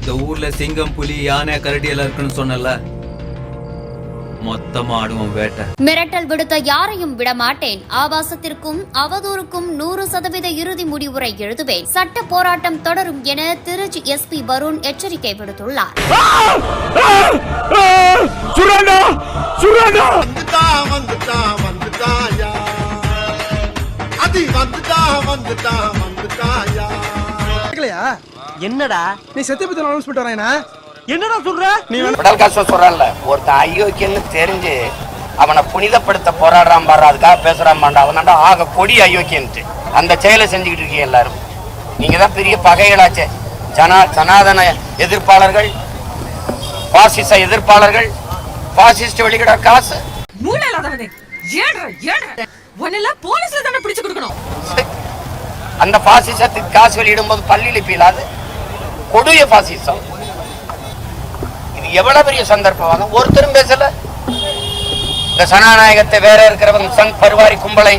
இந்த ஊர்ல சிங்கம் புலி யானை கரடி எல்லாம் இருக்குன்னு சொன்னல மொத்தமா ஆடுவோம் வேட்டை. மிரட்டல் விடுத்த யாரையும் விடமாட்டேன். ஆபாசத்திற்கும் அவதூறுக்கும் நூறு சதவீத இறுதி முடிவுரை எழுதுவேன். சட்ட போராட்டம் தொடரும் என திருச்சி எஸ்பி வருண் எச்சரிக்கை விடுத்துள்ளார். வந்துட்டாயா கேட்கலையா என்னடா? நீ சத்தியபுத்தன் அனௌன்ஸ் பண்ணிட்டு வரேனா? என்னடா சொல்ற? நீ உடல் கஷ்டம் சொல்றான்ல. ஒருத்தன் அயோக்கியன்னு தெரிஞ்சு அவனை புனிதப்படுத்த போராடுறான் பாரு அதுக்காக பேசுறான் பாண்டா அவனாண்டா ஆக கொடி அயோக்கியன்ட்டு. அந்த செயலை செஞ்சுக்கிட்டு இருக்கீங்க எல்லாரும். நீங்க தான் பெரிய பகைகளாச்சே. ஜனா சனாதன எதிர்ப்பாளர்கள் பாசிச எதிர்ப்பாளர்கள் பாசிஸ்ட் வெளியிட காசு. மூளை இல்லாதவனே ஏடுற ஏடுற. உன்னெல்லாம் போலீஸ்ல தானே பிடிச்சு கொடுக்கணும். அந்த பாசிசத்துக்கு காசு வெளியிடும் போது பள்ளியில் பீலாது கொடிய பாசிசம் இது எவ்வளவு பெரிய சந்தர்ப்பம் ஒருத்தரும் பேசல. இந்த சனாநாயகத்தை வேற இருக்கிறவங்க சங் பருவாரி கும்பலை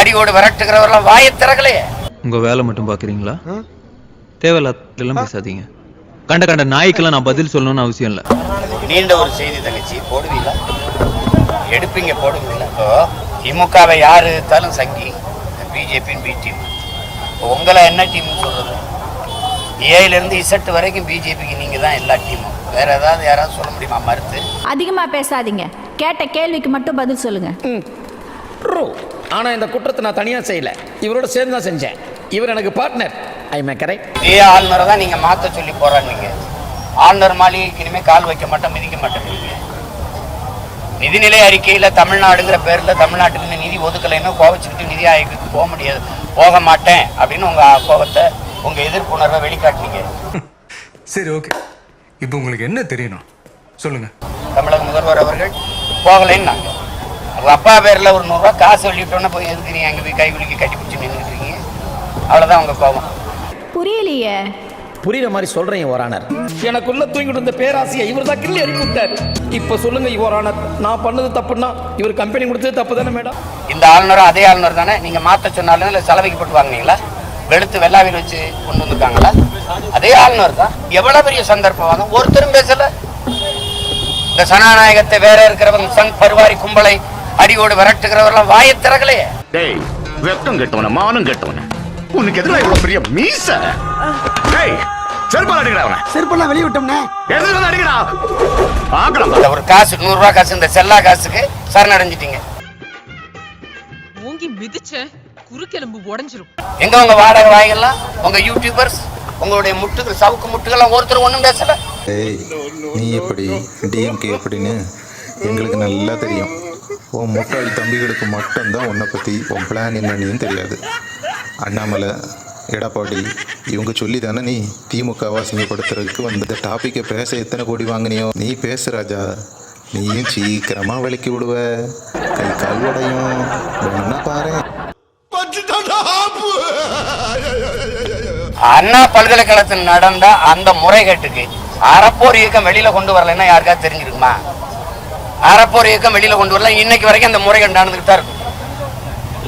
அடியோடு விரட்டுகிறவர்கள் வாயை திறக்கலையே. உங்க வேலை மட்டும் பாக்குறீங்களா தேவையில்லாம் பேசாதீங்க. கண்ட கண்ட நாய்க்கெல்லாம் நான் பதில் சொல்லணும்னு அவசியம் இல்லை. நீண்ட ஒரு செய்தி தங்கச்சி போடுவீங்களா? எடுப்பீங்க போடுவீங்களா? இப்போ திமுகவை யாரு எடுத்தாலும் சங்கி பிஜேபின்னு பி டீம் உங்களை என்ன டீம்னு சொல்றது? ஏல இருந்து இசட்டு வரைக்கும் பிஜேபிக்கு நீங்க தான் எல்லா டீமும் வேற ஏதாவது யாராவது சொல்ல முடியுமா? மறுத்து. அதிகமா பேசாதீங்க. கேட்ட கேள்விக்கு மட்டும் பதில் சொல்லுங்க. ட்ரூ ஆனா இந்த குற்றத்தை நான் தனியா செய்யல. இவரோட சேர்ந்து தான் செஞ்சேன். இவர் எனக்கு பார்ட்னர் ஐ மே கரெக்ட் இதே ஆளுநரை தான் நீங்க மாத்த சொல்லி போறாங்க ஆளுநர் மாளிகைக்கு இனிமே கால் வைக்க மாட்டோம் மிதிக்க மாட்டோம் நீங்க. நிதிநிலை அறிக்கையில தமிழ்நாடுங்கிற பேர்ல தமிழ்நாட்டுக்கு நிதி ஒதுக்கலைன்னா கோவச்சுக்கிட்டு நிதி ஆயோக்கு போக முடியாது. போக மாட்டேன் அப்படின்னு உங்க கோபத்தை உங்க எதிர்ப்புணர்வை வெளிக்காட்டினீங்க. சரி ஓகே இப்போ உங்களுக்கு என்ன தெரியணும்? சொல்லுங்க. தமிழக முதல்வர் அவர்கள் போகலைன்னாங்க அவங்க அப்பா பேர்ல ஒரு நூறுரூவா காசு வெளியிட்டோன்னே போய் எதுக்கு நீங்க அங்கே போய் கை குலுக்கி கட்டி பிடிச்சி நின்றுட்டு இருக்கீங்க? அவ்வளோதான் உங்க கோபம். புரியலையே. புரியுற மாதிரி சொல்றேன் யுவரானர் எனக்குள்ள தூங்கிட்டு இருந்த பேராசையை இவர் தான் கிள்ளி அடிக்க விட்டார். இப்ப சொல்லுங்க யுவரானர் நான் பண்ணது தப்புன்னா இவர் கம்பெனி கொடுத்தது தப்பு தானே மேடம் இந்த ஆளுநரும் அதே ஆளுநர் தானே? நீங்க மாத்த சொன்னாலும் இல்லை செலவைக்கு போட்டு வாங்குனீங்களா? வெளுத்து வெள்ளாவில் வச்சு கொண்டு வந்திருக்காங்களா? அதே ஆளுநர் தான். எவ்வளவு பெரிய சந்தர்ப்பம் ஒருத்தரும் பேசல. இந்த சனாநாயகத்தை வேற இருக்கிறவங்க சங் பருவாரி கும்பலை அடியோடு விரட்டுகிறவர்கள் வாயை திறக்கலையே. டேய் வெக்கம் கெட்டவன மானம் கெட்டவன. உனக்கு எதிராக இவ்வளவு பெரிய மீச? டேய் செருப்பால் அடிக்கிறா அவன. செருப்பெல்லாம் வெளியே விட்டோம்னே. எதிர்த்து அடிக்கிறா பார்க்கலாம். இந்த ஒரு காசு நூறு ரூபாய் காசு இந்த செல்லா காசுக்கு சரணடைஞ்சிட்டீங்க. ஓங்கி மிதிச்ச குறுக்கெலும்பு உடைஞ்சிரும். எங்க உங்க வாடகை வாய்கள்லாம் உங்க யூடியூபர்ஸ் உங்களுடைய முட்டுகள் சவுக்கு முட்டுகள்லாம் ஒருத்தர் ஒண்ணும் பேசல. ஏய் நீ எப்படி டிஎம்கே எப்படின்னு எங்களுக்கு நல்லா தெரியும். உன் முட்டாள் தம்பிகளுக்கு மட்டும்தான் உன்னை பற்றி உன் பிளான் என்னன்னு தெரியாது. அண்ணாமலை எடப்பாடி இவங்க சொல்லி தானே நீ திமுக வாசிங்கப்படுத்துறதுக்கு வந்த டாப்பிக்கை பேச எத்தனை கோடி வாங்கினியோ? நீ பேசு ராஜா. நீயும் சீக்கிரமாக விலக்கி விடுவ. கை கால் உடையும். வேணும்னா பாரு. அண்ணா பல்கலைக்கழகத்தில் நடந்த அந்த முறைகேட்டுக்கு அறப்போர் இயக்கம் வெளியில கொண்டு வரலைன்னா யாருக்காவது தெரிஞ்சிருக்குமா? அறப்போர் இயக்கம் வெளியில கொண்டு வரல. இன்னைக்கு வரைக்கும் அந்த முறைகேடு நடந்துகிட்டு தான் இருக்கும்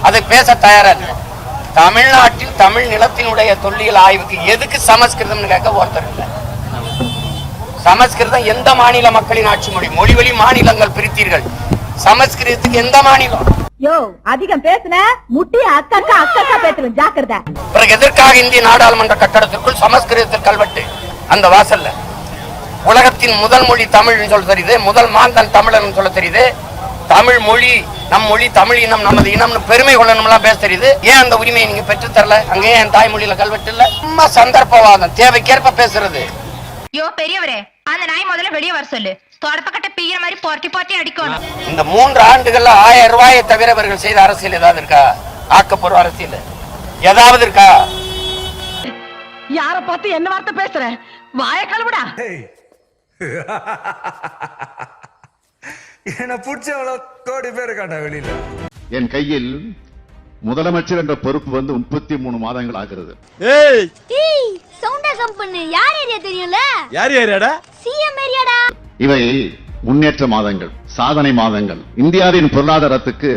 அது பேச தயாரா இல்லை. தமிழ்நாட்டில் தமிழ் நிலத்தினுடைய தொல்லியல் ஆய்வுக்கு எதுக்கு சமஸ்கிருதம்னு கேட்க ஒருத்தர் இல்லை. சமஸ்கிருதம் எந்த மாநில மக்களின் ஆட்சி மொழி? மொழி வழி மாநிலங்கள் பிரித்தீர்கள். சமஸ்கிருதத்துக்கு எந்த மாநிலம்? யோ அதிகம் பேசுன முட்டி அக்கா அக்கா பேசுறேன் ஜாக்கிரதை. பிறகு எதற்காக இந்திய நாடாளுமன்ற கட்டடத்திற்குள் சமஸ்கிருதத்தில் கல்வெட்டு? அந்த வாசல்ல. உலகத்தின் முதல் மொழி தமிழ்னு சொல்ல தெரியுது முதல் மாந்தன் தமிழன் சொல்ல தெரியுது. தமிழ் மொழி நம் மொழி தமிழ் இனம் நமது இனம்னு பெருமை கொள்ளணும்லாம் பேச தெரியுது. ஏன் அந்த உரிமையை நீங்க பெற்று தரல? அங்கே என் தாய்மொழியில கல்வெட்டு இல்ல. சும்மா சந்தர்ப்பவாதம் தேவைக்கேற்ப பேசுறது. யோ பெரியவரே அந்த நாய் முதல்ல வெளியே வர சொல்லு. தொடப்பக்கட்ட பீகிற மாதிரி போட்டி போட்டி அடிக்கணும். இந்த மூன்று ஆண்டுகள்ல ஆயிரம் ரூபாயை தவிர இவர்கள் செய்த அரசியல் ஏதாவது இருக்கா? ஆக்கப்பூர்வ அரசியல். ஏதாவது இருக்கா? யார பார்த்து என்ன வார்த்தை பேசுற? வாய கழுவிடா. என்ன பிடிச்சவளோ கோடி பேர் இருக்காண்டா வெளியில. என் கையில் முதலமைச்சர் என்ற பொறுப்பு வந்து முப்பத்தி மூணு மாதங்கள் ஆகிறது. சவுண்டா கம்பெனி. யார் ஏரியா தெரியும்ல? யார் யாரியாடா சிஎம் ஏரியாடா. இவை முன்னேற்ற மாதங்கள் சாதனை மாதங்கள். இந்தியாவின் பொருளாதாரத்துக்கு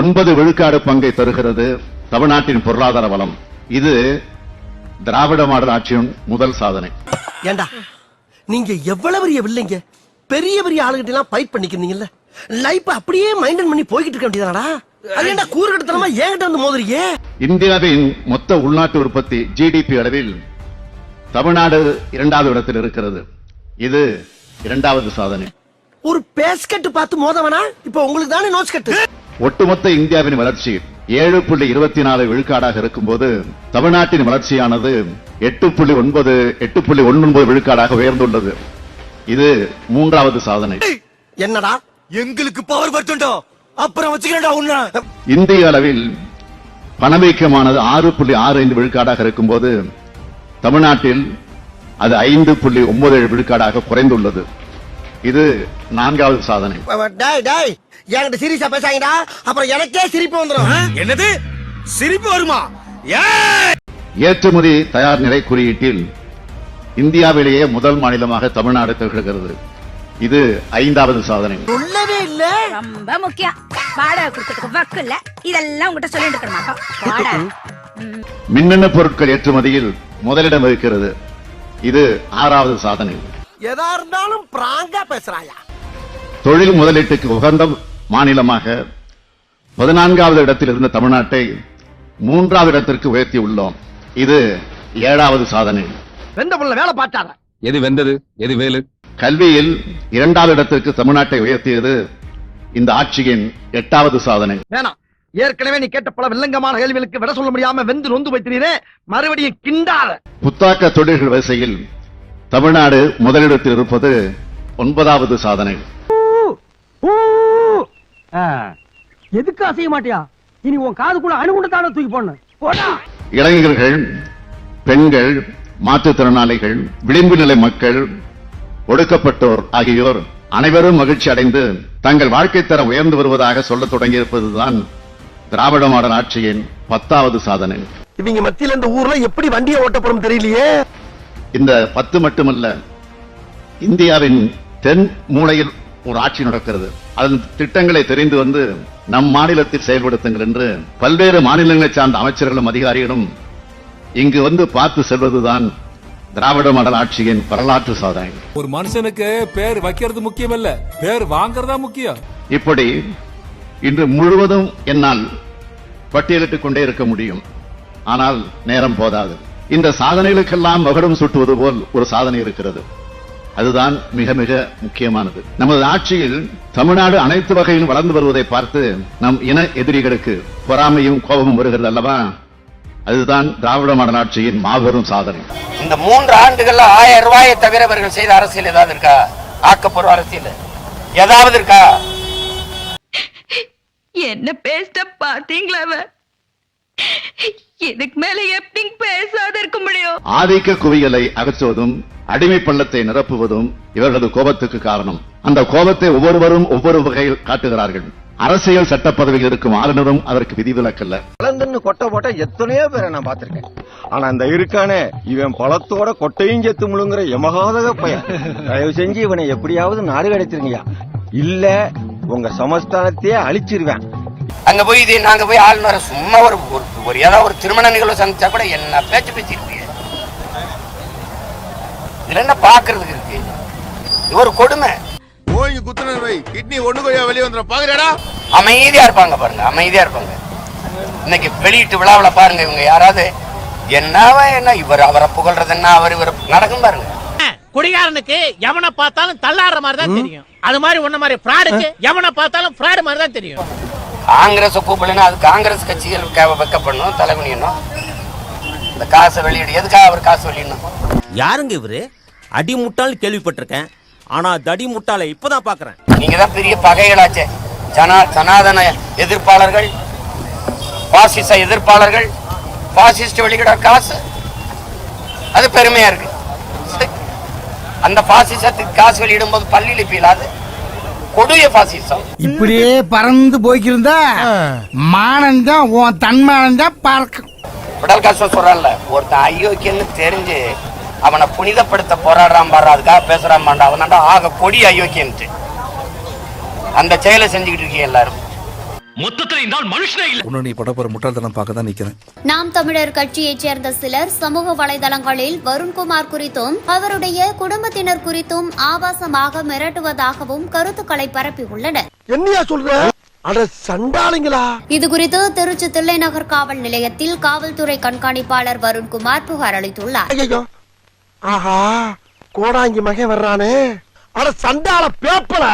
ஒன்பது விழுக்காடு பங்கை தருகிறது தமிழ்நாட்டின் பொருளாதார வளம். இது திராவிட மாடல் ஆட்சியின் முதல் சாதனை. ஏண்டா நீங்க எவ்வளவு பெரிய வில்லைங்க? பெரிய பெரிய ஆளுகிட்ட எல்லாம் ஃபைட் பண்ணிக்கிறீங்கல்ல லைஃப் அப்படியே மைண்டன் பண்ணி போய்கிட்டு இருக்க வேண்டியதானடா அது என்ன கூறுகட்டத்தனமா என்கிட்ட வந்து மோதுறீங்க? இந்தியாவின் மொத்த உள்நாட்டு உற்பத்தி ஜிடிபி அளவில் தமிழ்நாடு இரண்டாவது இடத்தில் இருக்கிறது. இது இரண்டாவது சாதனை. ஒரு பேஸ்கட் பார்த்து மோதவனா? இப்ப உங்களுக்கு தானே நோட்ஸ் கட்டு ஒட்டுமொத்த இந்தியாவின் வளர்ச்சி ஏழு புள்ளி இருபத்தி நாலு விழுக்காடாக இருக்கும்போது தமிழ்நாட்டின் வளர்ச்சியானது எட்டு புள்ளி ஒன்பது எட்டு புள்ளி ஒன்பது விழுக்காடாக உயர்ந்துள்ளது. இது மூன்றாவது சாதனை. என்னடா? எங்களுக்கு பவர் வரட்டும்டா அப்புறம் வச்சுக்கிறேன்டா உன்ன. இந்திய அளவில் பணவீக்கமானது ஆறு புள்ளி ஆறு ஐந்து விழுக்காடாக இருக்கும்போது தமிழ்நாட்டில் அது ஐந்து புள்ளி ஒன்பது ஏழு விழுக்காடாக குறைந்துள்ளது. இது நான்காவது சாதனை. டாய் டாய் என்கிட்ட சீரியஸா பேசாங்கடா அப்புறம் எனக்கே சிரிப்பு வந்துடும் என்னது? சிரிப்பு வருமா? ஏற்றுமதி தயார் நிலை குறியீட்டில் இந்தியாவிலேயே முதல் மாநிலமாக தமிழ்நாடு திகழ்கிறது. இது ஐந்தாவது சாதனை. சொல்லவே இல்ல. ரொம்ப முக்கியம். வக்கு இல்ல. இதெல்லாம் உங்ககிட்ட சொல்லிட்டு இருக்க மாட்டோம். வாடகை. மின்னணு பொருட்கள் ஏற்றுமதியில் முதலிடம் வகிக்கிறது. இது ஆறாவது சாதனை. எதா இருந்தாலும் பிராங்கா பேசுறாயா? தொழில் முதலீட்டுக்கு உகந்த மாநிலமாக பதினான்காவது இடத்தில் இருந்த தமிழ்நாட்டை மூன்றாவது இடத்திற்கு உயர்த்தி உள்ளோம். இது ஏழாவது சாதனை. வெந்த புள்ள வேலை பார்த்தார எது வெந்தது? எது வேலு? கல்வியில் இரண்டாவது இடத்திற்கு தமிழ்நாட்டை உயர்த்தியது இந்த ஆட்சியின் எட்டாவது சாதனை. வேணாம் ஏற்கனவே நீ கேட்ட பல வில்லங்கமான கேள்விகளுக்கு விட சொல்ல முடியாம வெந்து நொந்து வைத்தினீரே மறுபடியும் கிண்டாத. புத்தாக்க தொழில்கள் வரிசையில் தமிழ்நாடு முதலிடத்தில் இருப்பது ஒன்பதாவது சாதனை. எதுக்கு அசைய மாட்டியா? இனி உன் காதுக்குள்ள அணுகுண்டத்தான தூக்கி போடணும். போடா. இளைஞர்கள் பெண்கள் மாற்றுத்திறனாளிகள் விளிம்பு நிலை மக்கள் ஒடுக்கப்பட்டோர் ஆகியோர் அனைவரும் மகிழ்ச்சி அடைந்து தங்கள் வாழ்க்கை தரம் உயர்ந்து வருவதாக சொல்லத் தொடங்கியிருப்பதுதான் திராவிட மாடல் ஆட்சியின் பத்தாவது சாதனை. இவங்க மத்தியில இந்த ஊர்ல எப்படி வண்டியை ஓட்டப்படும் தெரியலையே? இந்த பத்து மட்டுமல்ல இந்தியாவின் தென் மூலையில் ஒரு ஆட்சி நடக்கிறது. அதன் திட்டங்களை தெரிந்து வந்து நம் மாநிலத்தில் செயல்படுத்துங்கள் என்று பல்வேறு மாநிலங்களை சார்ந்த அமைச்சர்களும் அதிகாரிகளும் இங்கு வந்து பார்த்து செல்வதுதான் திராவிட மாடல் ஆட்சியின் வரலாற்று சாதனை ஒரு மனுஷனுக்கு பேர் வைக்கிறது முக்கியம் இல்ல பேர் வாங்குறதா முக்கியம். இப்படி இன்று முழுவதும் என்னால் பட்டியலிட்டுக் கொண்டே இருக்க முடியும். ஆனால் நேரம் போதாது. இந்த சாதனைகளுக்கெல்லாம் மகுடம் சுட்டுவது போல் ஒரு சாதனை இருக்கிறது. அதுதான் மிக மிக முக்கியமானது. நமது ஆட்சியில் தமிழ்நாடு அனைத்து வகையிலும் வளர்ந்து வருவதை பார்த்து நம் இன எதிரிகளுக்கு பொறாமையும் கோபமும் வருகிறது அல்லவா? அதுதான் திராவிட மாடல் ஆட்சியின் மாபெரும் சாதனை. இந்த மூன்று ஆண்டுகள்ல ஆயிரம் ரூபாயை தவிர இவர்கள் செய்த அரசியல் ஏதாவது இருக்கா? ஆக்கப்பூர்வ அரசியல். ஏதாவது இருக்கா? என்ன பேசிட்ட பாத்தீங்களா இதுக்கு மேல எப்படி பேசாத இருக்க முடியும்? ஆதிக்க குவியலை அகற்றுவதும் அடிமை பள்ளத்தை நிரப்புவதும் இவர்களது கோபத்துக்கு காரணம். அந்த கோபத்தை ஒவ்வொருவரும் ஒவ்வொரு வகையில் காட்டுகிறார்கள். அரசியல் சட்ட பதவியில் இருக்கும் ஆளுநரும் அதற்கு விதிவிலக்கல்ல. பழந்துன்னு கொட்டை போட்ட எத்தனையோ பேரை நான் பாத்திருக்கேன் ஆனா அந்த இருக்கானே இவன் பழத்தோட கொட்டையும் செத்து முழுங்குற எமகாதக பையன். தயவு செஞ்சு இவனை எப்படியாவது நாடு கிடைச்சிருங்கயா இல்ல உங்க சமஸ்தானத்தையே அழிச்சிருவேன். அங்க போய் இது நாங்க போய் ஆளுநரை சும்மா ஒரு ஒரு- ஒரு ஏதாவது ஒரு திருமண நிகழ்வு சந்திச்சா கூட என்ன பேச்சு பேசிருப்பீங்க? இதுல என்ன பாக்குறதுக்கு இருக்கு? இது ஒரு கொடுமை. ஓய்வு குத்துனர் வை. கிட்னி ஒண்ணு கொய்யா வெளியே வந்துடும் பாக்குறடா அமைதியா இருப்பாங்க பாருங்க அமைதியா இருப்பாங்க. இன்னைக்கு வெளியிட்டு விழாவில் பாருங்க இவங்க யாராவது என்னவா என்ன இவர் அவரை புகழ்றது என்ன அவர் இவர் நடக்கும் பாருங்க. குடிகாரனுக்கு எவனை பார்த்தாலும் தள்ளாடுற மாதிரி தான் தெரியும். அது மாதிரி உன்ன மாதிரி ஃப்ராடுக்கு எவனை பார்த்தாலும் ஃப்ராடு மாதிரி தான் தெரியும். காங்கிரஸ் கூப்பிடலன்னா அது காங்கிரஸ் கட்சிகள் க- வெக்கப்படணும் தலைகுனியணும் இந்த காசை வெளியிடு. எதுக்காக அவர் காசு வெளியிடணும்? யாருங்க இவரு? அடி முட்டாள்னு கேள்விப்பட்டிருக்கேன். ஆனா தடி முட்டாளை இப்பதான் பாக்குறேன். நீங்க தான் பெரிய பகைகளாச்சே. ஜனா சனாதன எதிர்ப்பாளர்கள் பாசிச எதிர்ப்பாளர்கள் பாசிஸ்ட் வெளியிட காசு அது பெருமையா இருக்கு. அந்த பாசிசத்துக்கு காசு வெளியிடும் போது பள்ளியில் பீலாது கொடிய பாசிசம். இப்படியே பறந்து போய்க்கிருந்தா மானந்தான் உன் தன்மானந்தான் பறக்கும் விடல் கஷ்டம் சொல்றான்ல ஒருத்தன் அயோக்கியன்னு தெரிஞ்சு அவனை புனிதப்படுத்த போராடுறான் பாரு அதுக்காக பேசுறான் பாண்டா அவனாண்டா ஆக கொடி அயோக்கியன்ட்டு. அந்த செயலை செஞ்சுக்கிட்டு இருக்கீங்க எல்லாரும். நாம் தமிழர் கட்சியைச் சேர்ந்த சிலர் சமூக வலைதளங்களில் வருண்குமார் குறித்தும் அவருடைய குடும்பத்தினர் குறித்தும் ஆபாசமாக மிரட்டுவதாகவும் கருத்துக்களை பரப்பியுள்ளனர். என்னையா சொல்ற? அட சண்டாளிங்களா? இதுகுறித்து திருச்சி தில்லைநகர் காவல் நிலையத்தில் காவல்துறை கண்காணிப்பாளர் வருண்குமார் புகார் அளித்துள்ளார். ஐயோ ஆஹா கோடாங்கி மகன் வர்றானே. அட சண்டால பேப்பல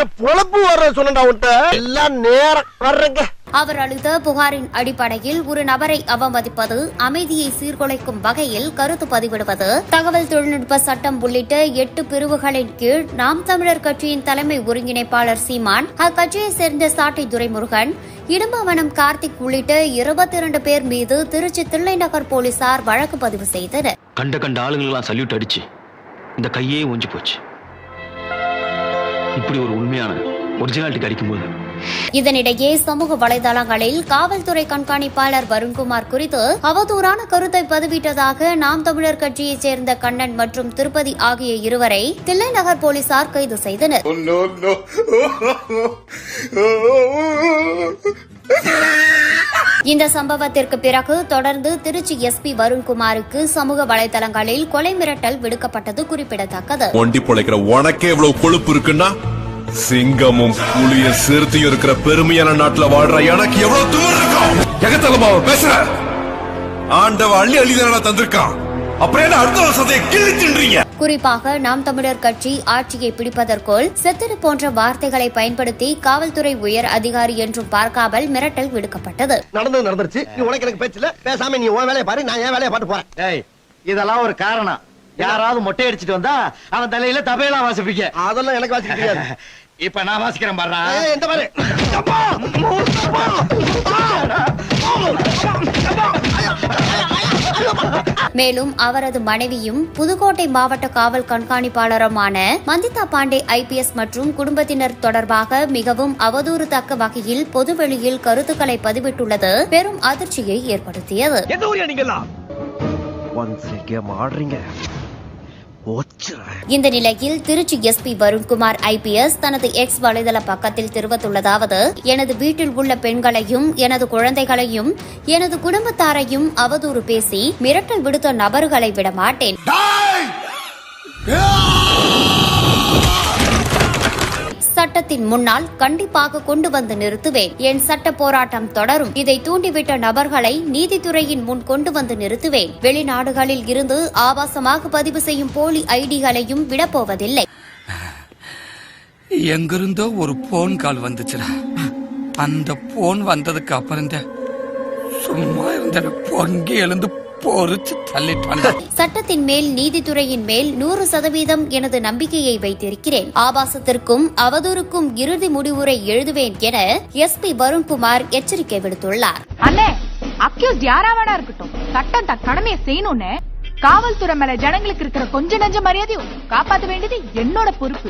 என் பொழப்பு வர்ற சொன்னடா உன்ட்ட எல்லாம் நேரம் வர்றங்க. அவர் அளித்த புகாரின் அடிப்படையில் ஒரு நபரை அவமதிப்பது அமைதியை சீர்குலைக்கும் வகையில் கருத்து பதிவிடுவது. தகவல் தொழில்நுட்ப சட்டம் உள்ளிட்ட எட்டு பிரிவுகளின் கீழ் நாம் தமிழர் கட்சியின் தலைமை ஒருங்கிணைப்பாளர் சீமான் அக்கட்சியைச் சேர்ந்த சாட்டை துரைமுருகன் இடும்பவனம் கார்த்திக் உள்ளிட்ட இருபத்தி இரண்டு பேர் மீது திருச்சி தில்லைநகர் போலீசார் வழக்கு பதிவு செய்தனர். கண்ட கண்ட ஆளுங்களெல்லாம் சல்யூட் அடிச்சு இந்த கையே ஒஞ்சி போச்சு. இப்படி ஒரு உண்மையான ஒரிஜினாலிட்டி கிடைக்கும்போது. இதனிடையே சமூக வலைதளங்களில் காவல்துறை கண்காணிப்பாளர் வருண்குமார் குறித்து அவதூறான கருத்தை பதிவிட்டதாக நாம் தமிழர் கட்சியைச் சேர்ந்த கண்ணன் மற்றும் திருப்பதி ஆகிய இருவரை தில்லைநகர் போலீசார் கைது செய்தனர். இந்த சம்பவத்திற்கு பிறகு தொடர்ந்து திருச்சி எஸ்பி வருண்குமாருக்கு சமூக வலைதளங்களில் கொலை மிரட்டல் விடுக்கப்பட்டது குறிப்பிடத்தக்கது. ஒண்டி பிழைக்கிற உனக்கே இவ்வளவு கொழுப்பு இருக்குன்னா சிங்கமும் புலிய சிறுத்தையும் இருக்கிற பெருமையான நாட்டுல வாழ்ற எனக்கு எவ்வளவு தூரம் இருக்கும்? எகத்தலமா பேசுற? ஆண்டவ அள்ளி அள்ளி தந்திருக்கான். குறிப்பாக நாம் தமிழர் கட்சி ஆட்சியை பிடிப்பதற்குள் செத்திரு போன்ற வார்த்தைகளை பயன்படுத்தி காவல்துறை உயர் அதிகாரி என்றும் பார்க்காமல் மிரட்டல் விடுக்கப்பட்டது. நடந்தது நடந்துருச்சு. நீ உனக்கு எனக்கு பேச்சுல பேசாம நீ உன் வேலையை பாரு நான் என் வேலையை பாட்டு போறேன். ஏய் இதெல்லாம் ஒரு காரணம். யாராவது மொட்டை அடிச்சிட்டு வந்தா அவன் தலையில தபையெல்லாம் வாசிப்பீங்க அதெல்லாம் எனக்கு வாசிக்க தெரியாது. இப்ப நான் வாசிக்கிறேன் பாரு ஏய், இந்த பாரு! மேலும் அவரது மனைவியும் புதுக்கோட்டை மாவட்ட காவல் கண்காணிப்பாளருமான மந்திதா பாண்டே ஐபிஎஸ் மற்றும் குடும்பத்தினர் தொடர்பாக மிகவும் அவதூறு தக்க வகையில் பொதுவெளியில் கருத்துக்களை பதிவிட்டுள்ளது. பெரும் அதிர்ச்சியை ஏற்படுத்தியது. இந்த நிலையில் திருச்சி எஸ்பி வருண்குமார் ஐபிஎஸ் தனது எக்ஸ் வலைதள பக்கத்தில் தெரிவித்துள்ளதாவது எனது வீட்டில் உள்ள பெண்களையும் எனது குழந்தைகளையும் எனது குடும்பத்தாரையும் அவதூறு பேசி மிரட்டல் விடுத்த நபர்களை விட சட்டத்தின் முன்னால் கண்டிப்பாக கொண்டு வந்து நிறுத்துவேன். என் சட்ட போராட்டம் தொடரும். இதை தூண்டிவிட்ட நபர்களை நீதித்துறையின் முன் கொண்டு வந்து நிறுத்துவேன். வெளிநாடுகளில் இருந்து ஆபாசமாக பதிவு செய்யும் போலி ஐடிகளையும் விடப்போவதில்லை. எங்கிருந்தோ ஒரு போன் கால் வந்துச்சுடா. அந்த போன் வந்ததுக்கு அப்புறம் சும்மா இருந்த பொங்கி எழுந்து பொறிச்சு தள்ளிட்டு சட்டத்தின் மேல் நீதித்துறையின் மேல் நூறு சதவீதம் எனது நம்பிக்கையை வைத்திருக்கிறேன். ஆபாசத்திற்கும் அவதூறுக்கும் இறுதி முடிவுரை எழுதுவேன் என எஸ்பி வருண்குமார் எச்சரிக்கை விடுத்துள்ளார். அண்ணே அக்யூஸ்ட் யாரா வேணா இருக்கட்டும். சட்டம் தன் கடமையை செய்யணும்னு. காவல்துறை மேல ஜனங்களுக்கு இருக்கிற கொஞ்ச நஞ்ச மரியாதையும் காப்பாத்த வேண்டியது என்னோட பொறுப்பு.